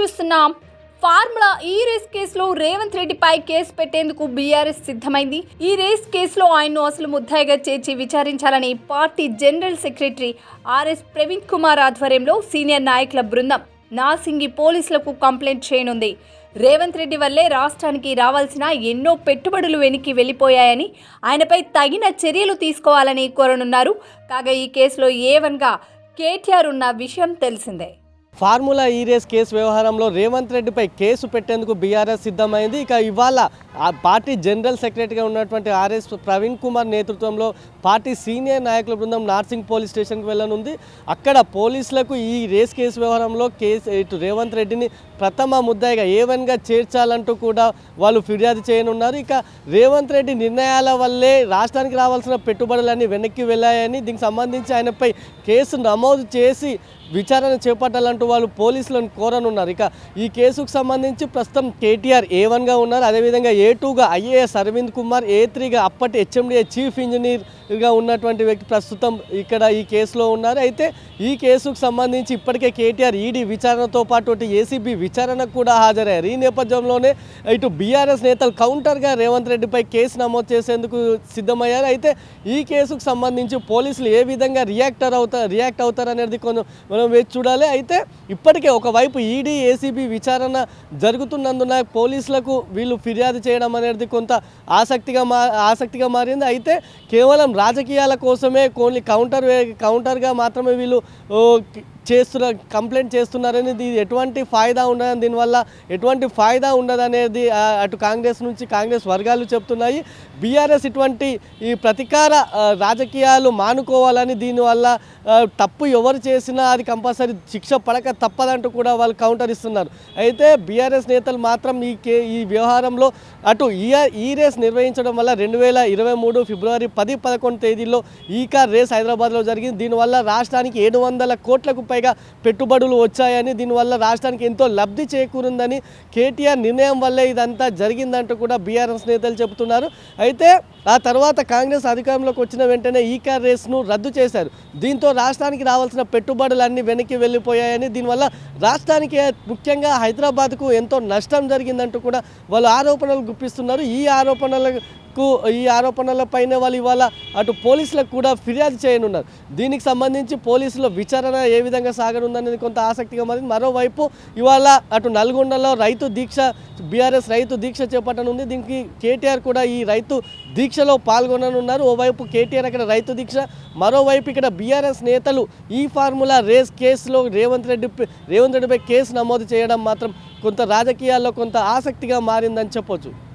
చూస్తున్నాం. ఫార్ములా ఈ రేస్ కేసులో రేవంత్ రెడ్డిపై కేసు పెట్టేందుకు బీఆర్ఎస్ సిద్ధమైంది. ఈ రేస్ కేసులో ఆయన్ను అసలు ముద్దాయిగా చేర్చి విచారించాలని party general secretary RS Praveen Kumar ఆధ్వర్యంలో సీనియర్ నాయకుల బృందం నాసింగి పోలీసులకు కంప్లైంట్ చేయనుంది. రేవంత్ రెడ్డి వల్లే రాష్ట్రానికి రావాల్సిన ఎన్నో పెట్టుబడులు వెనక్కి వెళ్ళిపోయాయని ఆయనపై తగిన చర్యలు తీసుకోవాలని కోరనున్నారు. కాగా ఈ కేసులో ఏవన్గా కేటీఆర్ ఉన్న విషయం తెలిసిందే. ఫార్ములా ఈ రేస్ కేసు వ్యవహారంలో రేవంత్ రెడ్డిపై కేసు పెట్టేందుకు బీఆర్ఎస్ సిద్ధమైంది. ఇక ఇవాళ ఆ పార్టీ జనరల్ సెక్రటరీగా ఉన్నటువంటి ఆర్ఎస్ ప్రవీణ్ కుమార్ నేతృత్వంలో పార్టీ సీనియర్ నాయకుల బృందం నార్సింగ్ పోలీస్ స్టేషన్కి వెళ్ళనుంది. అక్కడ పోలీసులకు ఈ రేస్ కేసు వ్యవహారంలో కేసు ఇటు రేవంత్ రెడ్డిని ప్రథమ ముద్దాయిగా ఏవన్గా చేర్చాలంటూ కూడా వాళ్ళు ఫిర్యాదు చేయనున్నారు. ఇక రేవంత్ రెడ్డి నిర్ణయాల వల్లే రాష్ట్రానికి రావాల్సిన పెట్టుబడులన్నీ వెనక్కి వెళ్ళాయని దీనికి సంబంధించి ఆయనపై కేసు నమోదు చేసి విచారణ చేపట్టాలంటూ వాళ్ళు పోలీసులను కోరనున్నారు. ఇక ఈ కేసుకు సంబంధించి ప్రస్తుతం కేటీఆర్ ఏ వన్గా ఉన్నారు. అదేవిధంగా ఏ టూగా ఐఏఎస్ అరవింద్ కుమార్ ఏ త్రీగా అప్పటి హెచ్ఎండిఏ చీఫ్ ఇంజనీర్గా ఉన్నటువంటి వ్యక్తి ప్రస్తుతం ఇక్కడ ఈ కేసులో ఉన్నారు. అయితే ఈ కేసుకు సంబంధించి ఇప్పటికే కేటీఆర్ ఈడీ విచారణతో పాటు ఏసీబీ విచారణకు కూడా హాజరయ్యారు. ఈ నేపథ్యంలోనే ఇటు బీఆర్ఎస్ నేతలు కౌంటర్గా రేవంత్ రెడ్డిపై కేసు నమోదు చేసేందుకు సిద్ధమయ్యారు. అయితే ఈ కేసుకు సంబంధించి పోలీసులు ఏ విధంగా రియాక్టర్ అవుతారు రియాక్ట్ అవుతారు అనేది కొంచెం మనం వేచి చూడాలి. అయితే ఇప్పటికే ఒకవైపు ఈడీ ఏసీబీ విచారణ జరుగుతున్నందున పోలీసులకు వీళ్ళు ఫిర్యాదు చేయడం అనేది కొంత ఆసక్తిగా మా ఆసక్తిగా మారింది. అయితే కేవలం రాజకీయాల కోసమే ఓన్లీ కౌంటర్ కౌంటర్గా మాత్రమే వీళ్ళు చేస్తున్న కంప్లైంట్ చేస్తున్నారని ఇది ఎటువంటి ఫాయిదా ఉండదని దీనివల్ల ఎటువంటి ఫాయిదా ఉండదనేది అటు కాంగ్రెస్ నుంచి కాంగ్రెస్ వర్గాలు చెప్తున్నాయి. బీఆర్ఎస్ ఇటువంటి ఈ ప్రతీకార రాజకీయాలు మానుకోవాలని దీనివల్ల తప్పు ఎవరు చేసినా అది కంపల్సరీ శిక్ష పడక తప్పదంటూ కూడా వాళ్ళు కౌంటర్ ఇస్తున్నారు. అయితే బీఆర్ఎస్ నేతలు మాత్రం ఈ కే ఈ వ్యవహారంలో అటు ఈ ఈ రేస్ నిర్వహించడం వల్ల రెండు వేల ఇరవై మూడు ఫిబ్రవరి పది పదకొండు తేదీల్లో ఈ కార్ రేస్ హైదరాబాద్లో జరిగింది. దీనివల్ల రాష్ట్రానికి ఏడు వందల కోట్లకు పైగా పెట్టుబడులు వచ్చాయని దీనివల్ల రాష్ట్రానికి ఎంతో లబ్ధి చేకూరుందని కేటీఆర్ నిర్ణయం వల్లే ఇదంతా జరిగిందంటూ కూడా బీఆర్ఎస్ నేతలు చెబుతున్నారు. అయితే ఆ తర్వాత కాంగ్రెస్ అధికారంలోకి వచ్చిన వెంటనే ఈ కార్ రేస్ను రద్దు చేశారు. దీంతో రాష్ట్రానికి రావాల్సిన పెట్టుబడులన్నీ వెనక్కి వెళ్ళిపోయాయని దీనివల్ల రాష్ట్రానికి ముఖ్యంగా హైదరాబాద్కు ఎంతో నష్టం జరిగిందంటూ కూడా వాళ్ళు ఆరోపణలు గుప్పిస్తున్నారు. ఈ కు ఈ ఆరోపణలపైన వాళ్ళు ఇవాళ అటు పోలీసులకు కూడా ఫిర్యాదు చేయనున్నారు. దీనికి సంబంధించి పోలీసుల విచారణ ఏ విధంగా సాగనుందనేది కొంత ఆసక్తిగా మారింది. మరోవైపు ఇవాళ అటు నల్గొండలో రైతు దీక్ష బీఆర్ఎస్ రైతు దీక్ష చేపట్టనుంది. దీనికి కేటీఆర్ కూడా ఈ రైతు దీక్షలో పాల్గొననున్నారు. ఓవైపు కేటీఆర్ అక్కడ రైతు దీక్ష మరోవైపు ఇక్కడ బీఆర్ఎస్ నేతలు ఈ ఫార్ములా రేస్ కేసులో రేవంత్ రెడ్డి రేవంత్ రెడ్డిపై కేసు నమోదు చేయడం మాత్రం కొంత రాజకీయాల్లో కొంత ఆసక్తిగా మారిందని చెప్పొచ్చు.